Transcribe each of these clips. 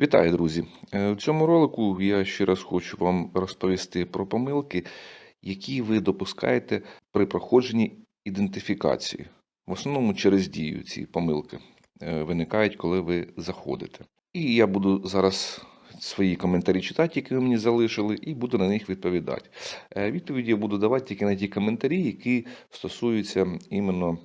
Вітаю, друзі! Е, В цьому ролику я ще раз хочу вам розповісти про помилки, які ви допускаєте при проходженні ідентифікації. В основному через дію ці помилки е, виникають, коли ви заходите. І я буду зараз свої коментарі читати, які ви мені залишили, і буду на них відповідати. Е, Відповіді я буду давати тільки на ті коментарі, які стосуються іменно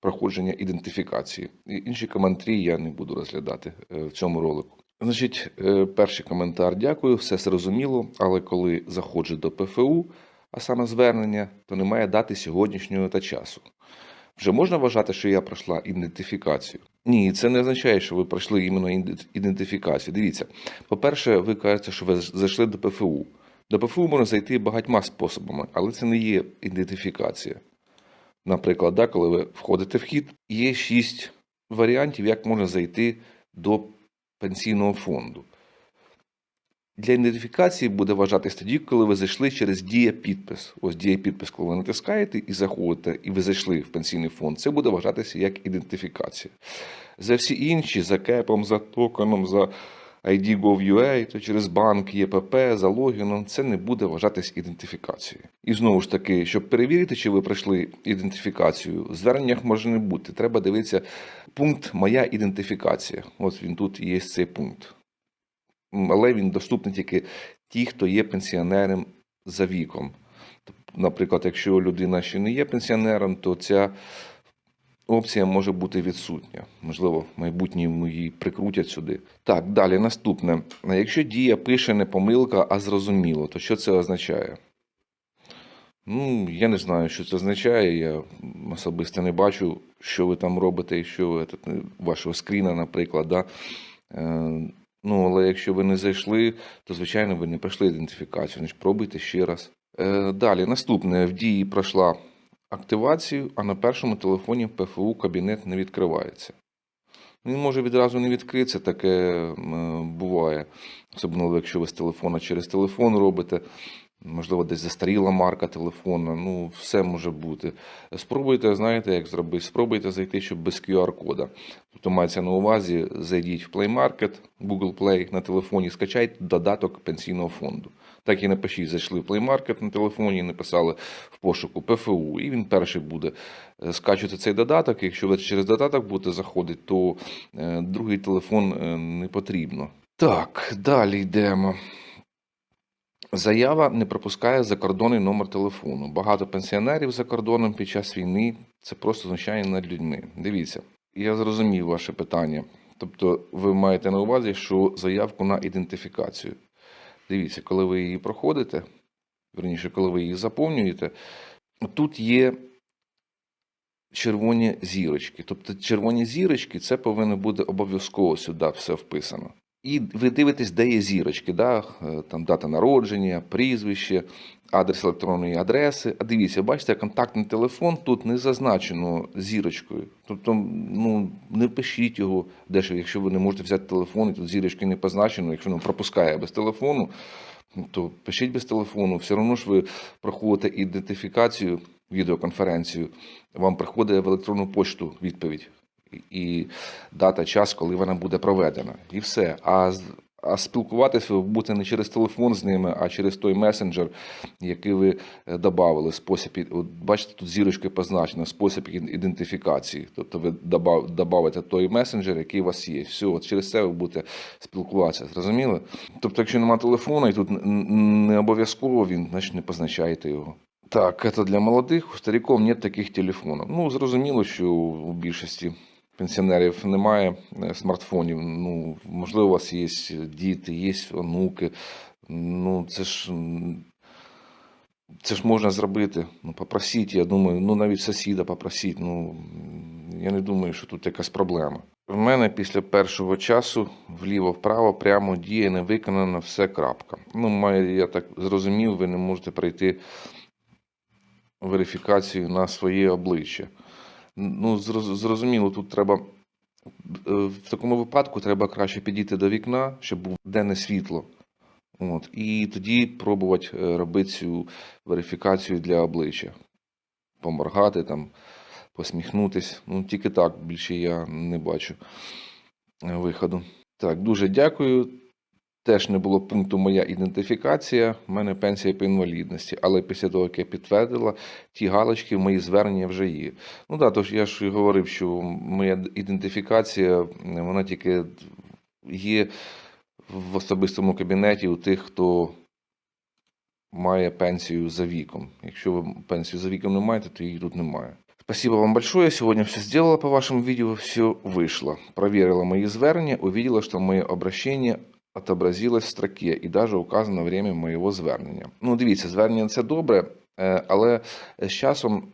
проходження ідентифікації. Інші коментарі я не буду розглядати в цьому ролику. Значить, е, перший коментар дякую, все зрозуміло, але коли заходжу до ПФУ, а саме звернення, то немає дати сьогоднішнього та часу. Вже можна вважати, що я пройшла ідентифікацію? Ні, це не означає, що ви пройшли іменно ідентифікацію. Дивіться, по-перше, ви кажете, що ви зайшли до ПФУ. До ПФУ можна зайти багатьма способами, але це не є ідентифікація. Наприклад, да, коли ви входите в хід, є шість варіантів, як можна зайти до пенсійного фонду. Для ідентифікації буде вважатись тоді, коли ви зайшли через дія підпис. Ось дія підпис, коли ви натискаєте і заходите, і ви зайшли в пенсійний фонд, це буде вважатися як ідентифікація. За всі інші, за кепом, за токеном, за ID.gov.ua, то через банк, ЄПП, за логіном, це не буде вважатись ідентифікацією. І знову ж таки, щоб перевірити, чи ви пройшли ідентифікацію, в зверненнях може не бути. Треба дивитися пункт Моя ідентифікація. Ось він тут є цей пункт. Але він доступний тільки ті, хто є пенсіонером за віком. Тобто, Наприклад, якщо людина ще не є пенсіонером, то ця опція може бути відсутня. Можливо, в майбутньому її прикрутять сюди. Так, далі наступне. Якщо дія пише не помилка, а зрозуміло, то що це означає? Ну, я не знаю, що це означає. Я особисто не бачу, що ви там робите, і що ви тут, е, вашого скріна, наприклад. Да? Е, ну, але якщо ви не зайшли, то звичайно ви не пройшли ідентифікацію. Значить, пробуйте ще раз. Е, далі, наступне. В дії пройшла активацію, а на першому телефоні ПФУ кабінет не відкривається. Він може відразу не відкритися, таке буває. Особливо, якщо ви з телефона через телефон робите. Можливо, десь застаріла марка телефона, ну, все може бути. Спробуйте, знаєте, як зробити, спробуйте зайти, щоб без QR-кода. Тобто мається на увазі, зайдіть в Play Market, Google Play на телефоні, скачайте додаток пенсійного фонду. Так і напишіть, зайшли в Market на телефоні, написали в пошуку ПФУ, і він перший буде е, скачувати цей додаток. Якщо ви через додаток будете заходити, то е, другий телефон е, не потрібно. Так, далі йдемо. Заява не пропускає закордонний номер телефону. Багато пенсіонерів за кордоном під час війни це просто знущання над людьми. Дивіться, я зрозумів ваше питання. Тобто, ви маєте на увазі, що заявку на ідентифікацію. Дивіться, коли ви її проходите, верніше, коли ви її заповнюєте, тут є червоні зірочки. Тобто червоні зірочки це повинно бути обов'язково сюди все вписано. І ви дивитесь, де є зірочки, да? е, там дата народження, прізвище, адрес електронної адреси. А дивіться, бачите, контактний телефон тут не зазначено зірочкою. Тобто, ну не пишіть його, де ж, якщо ви не можете взяти телефон, і тут зірочки не позначено, якщо воно пропускає без телефону, то пишіть без телефону. Все одно ж ви проходите ідентифікацію, відеоконференцію, вам приходить в електронну почту відповідь і дата, час, коли вона буде проведена. І все. А, а спілкуватися ви не через телефон з ними, а через той месенджер, який ви е, додали. Спосіб, от бачите, тут зірочкою позначено спосіб ідентифікації. Тобто ви добавите той месенджер, який у вас є. Все, от через це ви будете спілкуватися. Зрозуміли? Тобто, якщо немає телефону, і тут не обов'язково він, значить не позначаєте його. Так, це для молодих, у стариків нет таких телефонів. Ну, зрозуміло, що у більшості пенсіонерів немає е, смартфонів. Ну, можливо, у вас є діти, є онуки. Ну, це ж. Це ж можна зробити. Ну, попросіть, я думаю, ну навіть сусіда попросіть. Ну, я не думаю, що тут якась проблема. В мене після першого часу вліво-вправо прямо діє не виконано все крапка. Ну, я так зрозумів, ви не можете пройти верифікацію на своє обличчя. Ну, зрозуміло, тут треба. е, В такому випадку треба краще підійти до вікна, щоб був денне світло. От, і тоді пробувати е, робити цю верифікацію для обличчя. Поморгати, там, посміхнутись. Ну, тільки так, більше я не бачу е, виходу. Так, дуже дякую. Теж не було пункту моя ідентифікація, в мене пенсія по інвалідності, але після того, як я підтвердила, ті галочки, мої звернення вже є. Ну так, тож я ж і говорив, що моя ідентифікація, вона тільки є в особистому кабінеті у тих, хто має пенсію за віком. Якщо ви пенсію за віком не маєте, то її тут немає. Спасибо вам большое. Сегодня все сделала по вашему видео, все вышло. Проверила мои звернення, увидела, что мое обращение отобразилось в строке і даже указано время моєго звернення. Ну, дивіться, звернення це добре, е, але з часом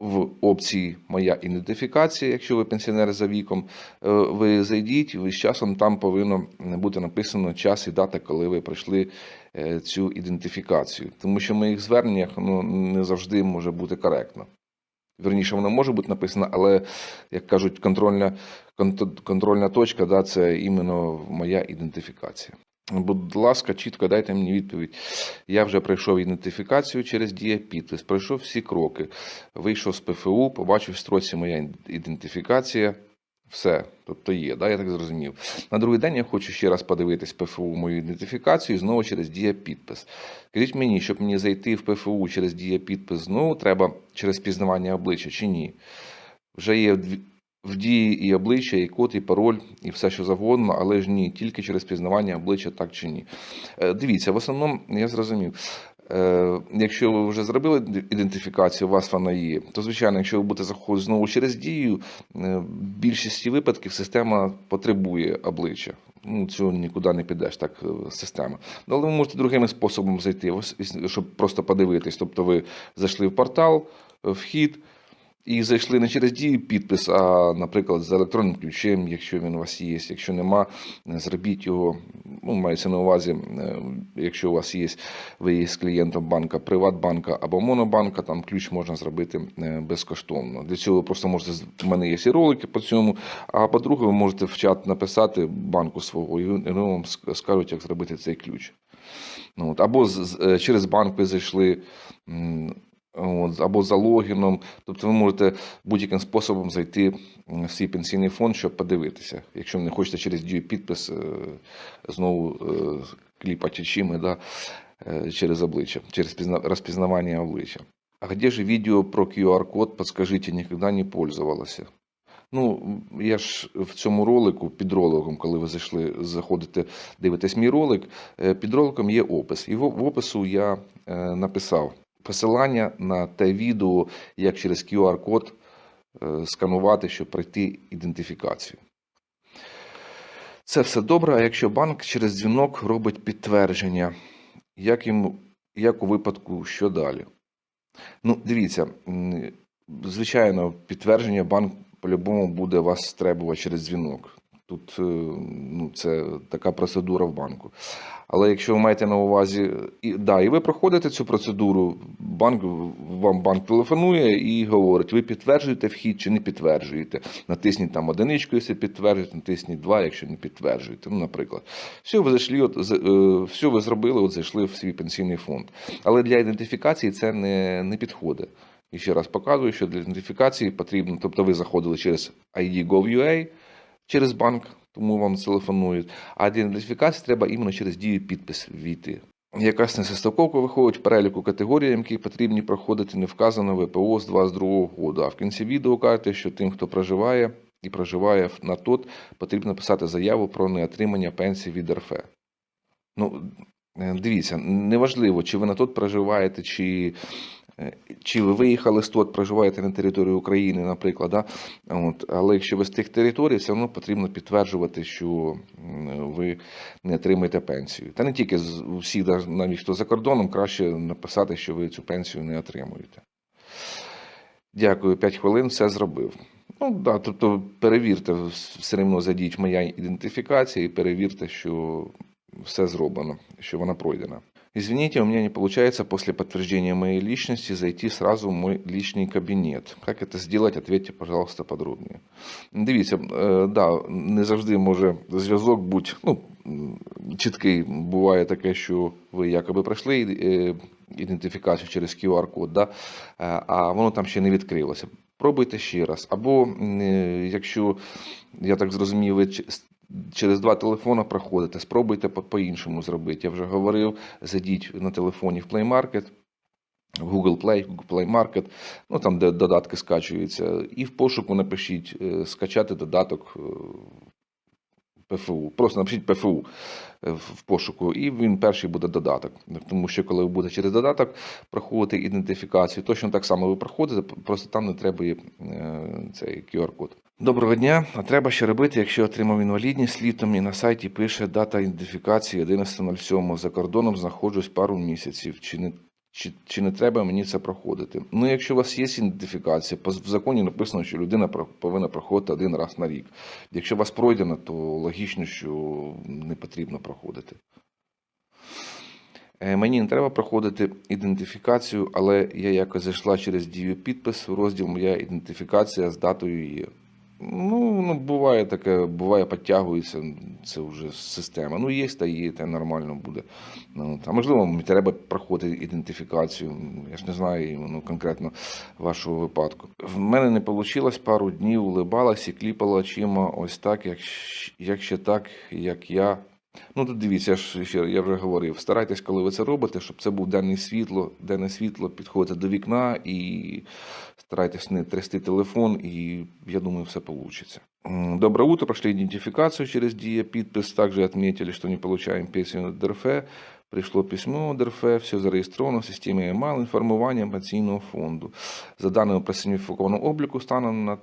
в опції Моя ідентифікація, якщо ви пенсіонер за віком, е, ви зайдіть, ви з часом там повинно бути написано час і дата, коли ви пройшли е, цю ідентифікацію. Тому що в моїх зверненнях ну, не завжди може бути коректно. Вірніше, воно може бути написано, але, як кажуть, контрольна, контрольна точка да, це іменно моя ідентифікація. Будь ласка, чітко дайте мені відповідь. Я вже пройшов ідентифікацію через дія пройшов всі кроки, вийшов з ПФУ, побачив в строці моя ідентифікація. Все, тобто є, да, я так зрозумів. На другий день я хочу ще раз подивитись ПФУ мою ідентифікацію знову через дія підпис. Скажіть мені, щоб мені зайти в ПФУ через дія підпис, знову треба через пізнавання обличчя чи ні? Вже є в в дії і обличчя, і код, і пароль, і все, що завгодно, але ж ні, тільки через пізнавання обличчя, так чи ні. Е, Дивіться, в основному я зрозумів. Е, Якщо ви вже зробили ідентифікацію, у вас вона є, то звичайно, якщо ви будете заходити знову через дію, е, в більшості випадків система потребує обличчя. Ну, цього нікуди не підеш, так е, система. Ну, Але ви можете другим способом зайти, щоб просто подивитись. Тобто ви зайшли в портал, вхід. І зайшли не через дію підпис, а, наприклад, з електронним ключем, якщо він у вас є. Якщо нема, е, зробіть його. Ну, мається на увазі, е, якщо у вас є, ви є з клієнтом банка, Приватбанка або Монобанка, там ключ можна зробити е, безкоштовно. Для цього ви просто можете в мене є і ролики по цьому. А по-друге, ви можете в чат написати банку свого, і вони вам скажуть, як зробити цей ключ. Ну, от, або з, з- через банк ви зайшли. От, або за логіном, тобто ви можете будь-яким способом зайти в свій пенсійний фонд, щоб подивитися. Якщо не хочете через дію підпис е, знову е, кліпати очима да, е, через обличчя, через пізна- розпізнавання обличчя. А где же видео про QR-код, подскажите, никогда не пользовалася. Ну, я ж в цьому ролику, під роликом, коли ви зайшли, заходите, дивитесь мій ролик, під роликом є опис. І в опису я написав посилання на те відео, як через QR-код е, сканувати, щоб пройти ідентифікацію. Це все добре, а якщо банк через дзвінок робить підтвердження, як, йому, як у випадку, що далі? Ну, дивіться, звичайно, підтвердження банк по-любому буде вас стребувати через дзвінок. Тут е, ну, це така процедура в банку. Але якщо ви маєте на увазі, і, да, і ви проходите цю процедуру, банк, вам банк телефонує і говорить, ви підтверджуєте вхід чи не підтверджуєте. Натисніть там одиничку, якщо підтверджуєте, натисніть два, якщо не підтверджуєте. Ну, наприклад. Все, ви зайшли, от, е, все ви зробили, от зайшли в свій пенсійний фонд. Але для ідентифікації це не, не підходить. І ще раз показую, що для ідентифікації потрібно, тобто ви заходили через ID.gov.ua, через банк, тому вам телефонують. А для треба іменно через дію підпис війти. Якась несостиковка виходить в переліку категорій, які потрібні проходити, не вказано ВПО з 22 року. А в кінці відео кажете, що тим, хто проживає і проживає на ТОТ, потрібно писати заяву про неотримання пенсії від РФ. Ну, е, дивіться, неважливо, чи ви на ТОТ проживаєте, чи, чи ви виїхали з ТОТ, проживаєте на території України, наприклад. Да? От, але якщо ви з тих територій, все одно потрібно підтверджувати, що ви не отримаєте пенсію. Та не тільки усіх, навіть хто за кордоном, краще написати, що ви цю пенсію не отримуєте. Дякую, 5 хвилин, все зробив. Ну, да, тобто перевірте, все одно зайдіть моя ідентифікація і перевірте, що все зроблено, що вона пройдена. Извините, у меня не получается после подтверждения моей личности зайти сразу в мой личный кабинет. Как это сделать? Ответьте, пожалуйста, подробнее. Дивіться, е, да, не завжди може зв'язок бути ну, м, чіткий. Буває таке, що ви якоби пройшли е, ідентифікацію через QR-код, да, е, а воно там ще не відкрилося. Пробуйте ще раз. Або м, е, якщо я так зрозумів, ви ч- с- через два телефони проходите, спробуйте по- по-іншому зробити. Я вже говорив, зайдіть на телефоні в Play Market, в Google Play, Google Play Market, ну там, де додатки скачуються, і в пошуку напишіть е, скачати додаток е, ПФУ. Просто напишіть ПФУ в пошуку, і він перший буде додаток. Тому що коли ви будете через додаток проходити ідентифікацію, точно так само ви проходите, просто там не треба е, цей QR-код. Доброго дня. А треба що робити, якщо отримав інвалідність літом і на сайті пише дата ідентифікації 11.07. За кордоном знаходжусь пару місяців. Чи не чи, чи не треба мені це проходити? Ну, якщо у вас є ідентифікація, в законі написано, що людина повинна проходити один раз на рік. Якщо у вас пройдено, то логічно, що не потрібно проходити. Е, Мені не треба проходити ідентифікацію, але я якось зайшла через дію підпис в розділ Моя ідентифікація з датою є. Ну, ну, буває таке, буває, підтягується, це вже система. Ну, є та є, та нормально буде. Ну, а можливо, мені треба проходити ідентифікацію. Я ж не знаю ну, конкретно вашого випадку. В мене не вийшло пару днів, улибалась і кліпала очима ось так, як, як ще так, як я. Ну, тут дивіться, я ще я вже говорив. Старайтесь, коли ви це робите, щоб це був денне світло, денне світло, підходите до вікна і старайтесь не трясти телефон, і я думаю, все. М, Доброе утро. Прошли идентификацию через ДИА подпись. Также отметили, что не получаем пенсию от ДРФ. Пришло письмо от ДРФ, все зареєстровано в системі email інформування пенсійного фонду. За даними просигніфікованого обліку, станом на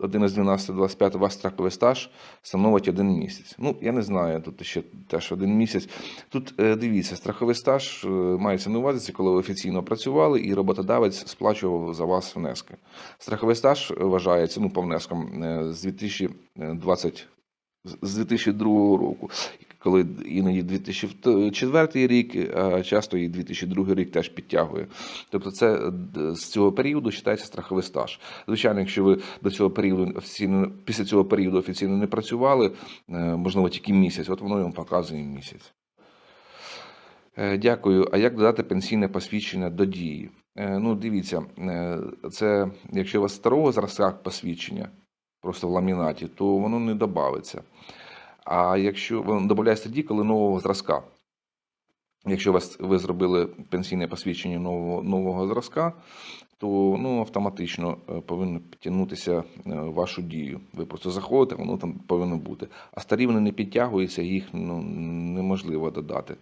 11.12.25 вас страховий стаж становить один місяць. Ну, я не знаю, тут ще теж один місяць. Тут е, дивіться, страховий стаж е, мається на увазі, коли ви офіційно працювали і роботодавець сплачував за вас внески. Страховий стаж вважається ну, по внескам е, з 2020 з 2002 року, коли іноді 2004 рік, а часто і 2002 рік теж підтягує. Тобто це е, з цього періоду вважається страховий стаж. Звичайно, якщо ви до цього періоду офіційно після цього періоду офіційно не працювали, е, можливо, тільки місяць, от воно вам показує місяць. Е, Дякую. А як додати пенсійне посвідчення до дії? Ну, дивіться, це якщо у вас старого зразка посвідчення, просто в ламінаті, то воно не додається. А якщо воно додається тоді, коли нового зразка. Якщо вас ви зробили пенсійне посвідчення нового, нового зразка, то ну, автоматично е, повинно підтягнутися е, вашу дію. Ви просто заходите, воно там повинно бути. А старі вони не підтягуються, їх ну, неможливо додати.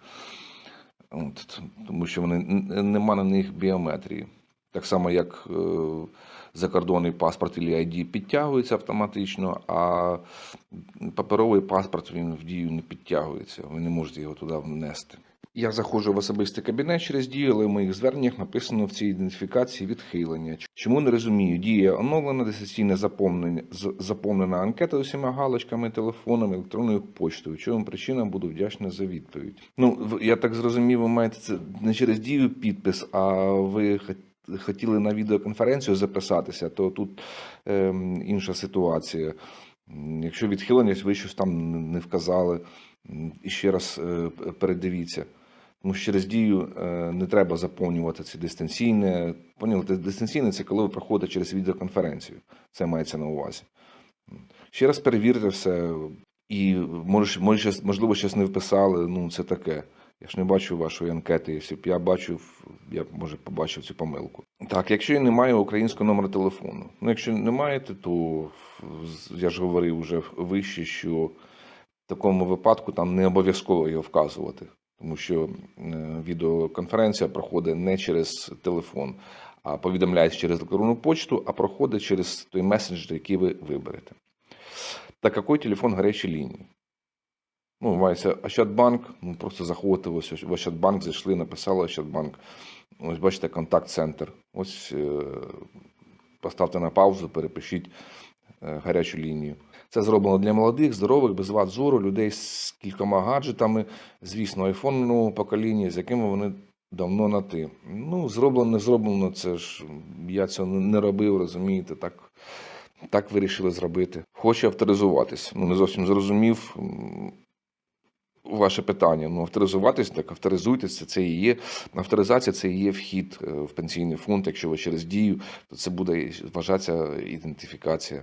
От, тому що вони нема на них біометрії. Так само, як е, закордонний паспорт і ID підтягується автоматично, а паперовий паспорт він в дію не підтягується. Ви не можете його туди внести. Я заходжу в особистий кабінет через дію, але в моїх зверненнях написано в цій ідентифікації відхилення. Чому не розумію? Дія оновлена, дистанційне заповнення, заповнена анкета з усіма галочками, телефоном, електронною поштою. Чому причина буду вдячна за відповідь. Ну, я так зрозумів, ви маєте це не через дію підпис, а ви хотіли на відеоконференцію записатися, то тут ем, інша ситуація. Якщо відхилення, ви щось там не вказали, і ще раз е, передивіться. Тому що через дію е, не треба заповнювати це дистанційне. Поняли, дистанційне це коли ви проходите через відеоконференцію. Це мається на увазі. Ще раз перевірте все. І може, може, можливо, щось не вписали. Ну, це таке. Я ж не бачу вашої анкети. Якщо б я бачив, я може побачив цю помилку. Так, якщо і немає українського номера телефону. Ну, якщо не маєте, то я ж говорив вже вище, що в такому випадку там не обов'язково його вказувати. Тому що е, відеоконференція проходить не через телефон, а повідомляється через електронну почту, а проходить через той месенджер, який ви виберете. Так який телефон гарячої лінії? Ну, мається Ощадбанк, ну просто ось- в Ощадбанк, зайшли, написали Ощадбанк. Ось бачите, контакт-центр. Ось е, поставте на паузу, перепишіть е, гарячу лінію. Це зроблено для молодих, здорових, без вад зору, людей з кількома гаджетами, звісно, айфон нового покоління, з якими вони давно на ти. Ну, зроблено, не зроблено, це ж я цього не робив, розумієте, так, так вирішили зробити. Хоче авторизуватись. Ну, не зовсім зрозумів. Ваше питання. Ну, авторизуватись, так авторизуйтеся, це і є. Авторизація це і є вхід е, в пенсійний фонд. Якщо ви через дію, то це буде вважатися ідентифікація.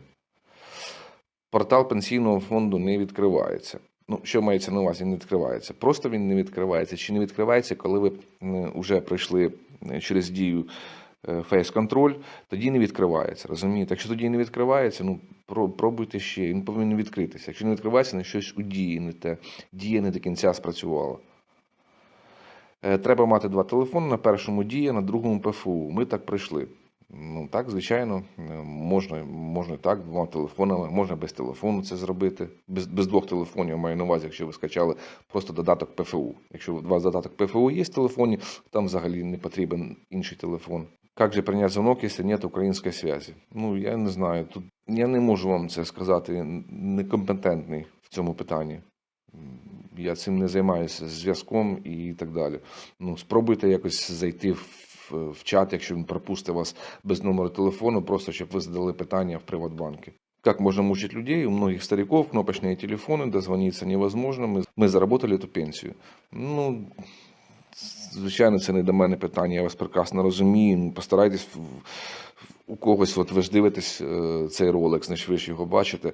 портал пенсійного фонду не відкривається. Ну, що мається на увазі, не відкривається. Просто він не відкривається. Чи не відкривається, коли ви вже пройшли е, через дію фейс-контроль, тоді не відкривається. Розумієте? Якщо тоді не відкривається, ну пробуйте ще. Він повинен відкритися. Якщо не відкривається, на щось у дії не те. Дія не до кінця спрацювала. Е, Треба мати два телефони. На першому дія, на другому ПФУ. Ми так пройшли. Ну так, звичайно, е, можна, можна так, двома телефонами, можна без телефону це зробити. Без, без двох телефонів маю на увазі, якщо ви скачали просто додаток ПФУ. Якщо у вас додаток ПФУ є в телефоні, там взагалі не потрібен інший телефон. Як же прийняти дзвонок, якщо нет української зв'язки? Ну, я не знаю. Тут я не можу вам це сказати. Некомпетентний в цьому питанні. Я цим не займаюся зв'язком і так далі. Ну, спробуйте якось зайти в, в чат, якщо він пропустить вас без номеру телефону, просто щоб ви задали питання в Приватбанке. Как можно мучить людей? У многих стариков кнопочные телефоны, дозвониться невозможно. Ми, ми заработали ту пенсію. Ну, звичайно, це не до мене питання, я вас прекрасно розумію. Постарайтесь у когось, от ви ж дивитесь е, цей ролик, значить ви ж його бачите, е,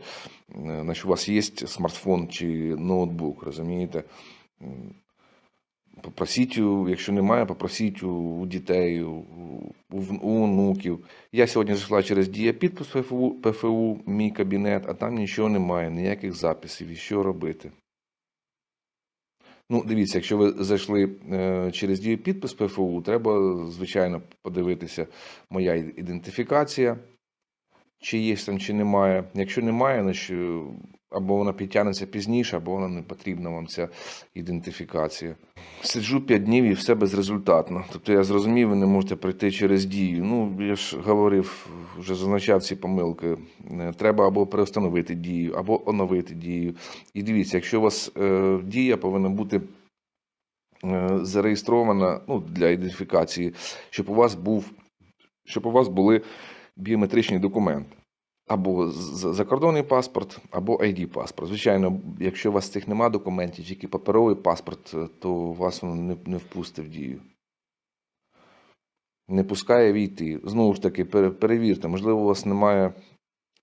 значить у вас є смартфон чи ноутбук, розумієте? Попросіть, у- якщо немає, попросіть у, дітей, у, у, онуків. Я сьогодні зайшла через дія підпис ПФУ, ПФУ, мій кабінет, а там нічого немає, ніяких записів. І що робити? Ну, дивіться, якщо ви зайшли е, через дію підпис ПФУ, треба, звичайно, подивитися моя ідентифікація, чи є там, чи немає. Якщо немає, значить або вона підтягнеться пізніше, або вона не потрібна вам ця ідентифікація. Сиджу 5 днів і все безрезультатно. Тобто я зрозумів, ви не можете пройти через дію. Ну, я ж говорив, вже зазначав ці помилки. Е, Треба або перестановити дію, або оновити дію. І дивіться, якщо у вас е, дія повинна бути е, зареєстрована ну, для ідентифікації, щоб у вас був, щоб у вас були біометричні документи. Або закордонний паспорт, або ID паспорт. Звичайно, якщо у вас цих нема документів, тільки паперовий паспорт, е, то вас воно не, не впустить в дію. Не пускає війти. Знову ж таки, перевірте, можливо, у вас немає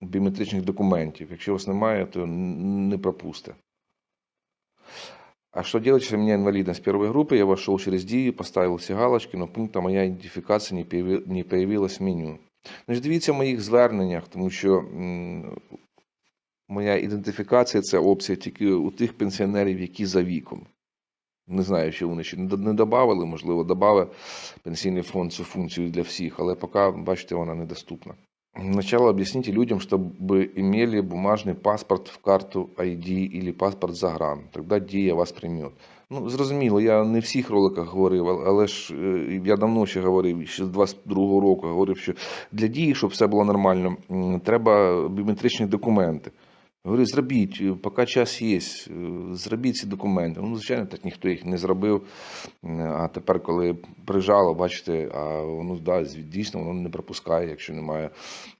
біометричних документів. Якщо у вас немає, то не пропусте. А что делать, если у меня инвалидность первой группы, я вошел через дію, поставил все галочки, но пункта моя ідентифікація не появилась в меню. Значить, дивіться в моїх зверненнях, тому що моя ідентифікація це опція тільки у тих пенсіонерів, які за віком. Не знаю, чи вони ще не додавали, можливо, додав пенсійний фонд цю функцію для всіх, але поки, бачите, вона недоступна. Сначала объясните людям, чтобы имели бумажный паспорт в карту ID или паспорт загран. Тогда Дія вас прийме. Ну, зрозуміло, я не в всіх роликах говорив, ал- але ж е, я давно ще говорив, ще з 22-го року говорив, що для дії, щоб все було нормально, м, треба біометричні документи. Говорю, зробіть, е, поки час є, е, зробіть ці документи. Ну, звичайно, так ніхто їх не зробив. А тепер, коли прижало, бачите, а воно да, дійсно воно не пропускає, якщо немає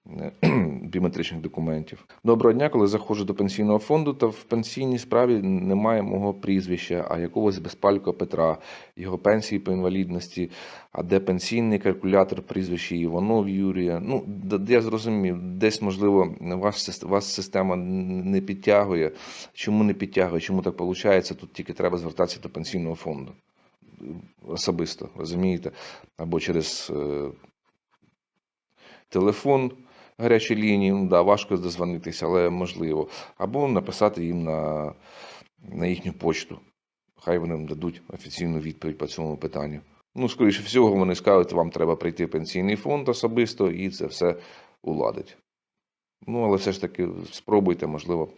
біометричних документів. Доброго дня, коли заходжу до пенсійного фонду, то в пенсійній справі немає мого прізвища, а якогось безпалько Петра, його пенсії по інвалідності, а де пенсійний калькулятор, прізвище Іванов Юрія. Ну, я зрозумів, десь, можливо, вас система не підтягує. Чому не підтягує? Чому так виходить? Тут тільки треба звертатися до пенсійного фонду. Особисто, розумієте? Або через е, телефон гарячої лінії, ну да, важко дозвонитися, але можливо. Або написати їм на, на їхню почту. Хай вони дадуть офіційну відповідь по цьому питанню. Ну, скоріше всього, вони скажуть, вам треба прийти в пенсійний фонд особисто і це все уладить. Ну, але все ж таки спробуйте, можливо,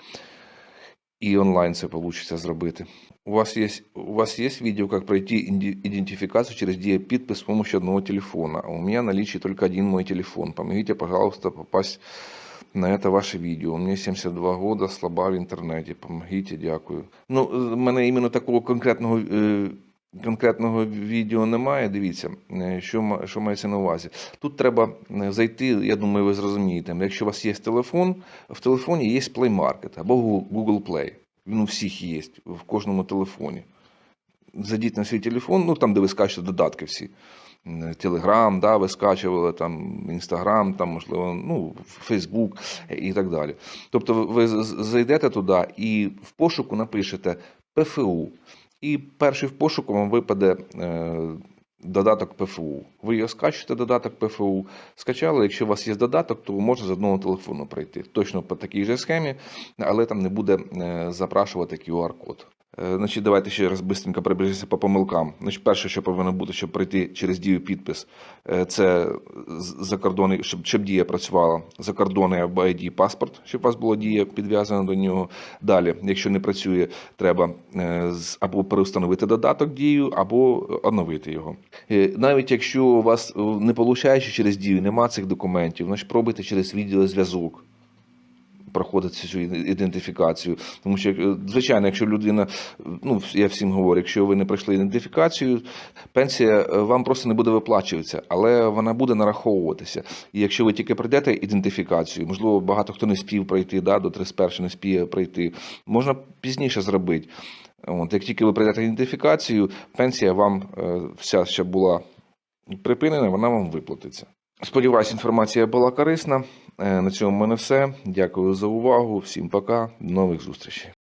і онлайн це вийде зробити. У вас є у вас є відео, як пройти ідентифікацію через диапидпис з допомогою одного телефона. У мене в наличии только один мій телефон. Помогите, пожалуйста, попасть на це ваше видео. Мне 72 года, слаба в інтернеті. Помогите, дякую. Ну, в мене іменно такого конкретного, е, конкретного відео немає. Дивіться, е, що, що мається на увазі. Тут треба е, зайти, я думаю, ви зрозумієте. Якщо у вас є телефон, в телефоні є Play Market або Google Play. Він у всіх є, в кожному телефоні. зайдіть на свій телефон, ну там, де ви скачете додатки всі. Телеграм, да, ви скачували, там, Інстаграм, там, можливо, ну, Фейсбук і так далі. Тобто ви зайдете туди і в пошуку напишете ПФУ. І перший в пошуку вам випаде е, додаток ПФУ. Ви його скачете, додаток ПФУ. Скачали, якщо у вас є додаток, то можна з одного телефону пройти. Точно по такій же схемі, але там не буде е, запрашувати QR-код. Е, Значить, давайте ще раз швидко пробіжимося по помилкам. Значить, перше, що повинно бути, щоб пройти через дію підпис, е, це закордонний, щоб, щоб дія працювала закордонний або ID паспорт, щоб у вас була дія підв'язана до нього. Далі, якщо не працює, треба е, або переустановити додаток дію, або оновити його. Навіть якщо у вас не виходить через дію, нема цих документів, значить пробуйте через відеозв'язок проходити цю ідентифікацію. Тому що, е, звичайно, якщо людина, ну я всім говорю, якщо ви не пройшли ідентифікацію, пенсія е, вам просто не буде виплачуватися, але вона буде нараховуватися. І якщо ви тільки пройдете ідентифікацію, можливо, багато хто не спів пройти, да, до 31 не спіє пройти, можна пізніше зробити. От, як тільки ви пройдете ідентифікацію, пенсія вам е, вся ще була припинена, вона вам виплатиться. Сподіваюсь, інформація була корисна. Е, На цьому в мене все. Дякую за увагу. Всім пока. До нових зустрічей.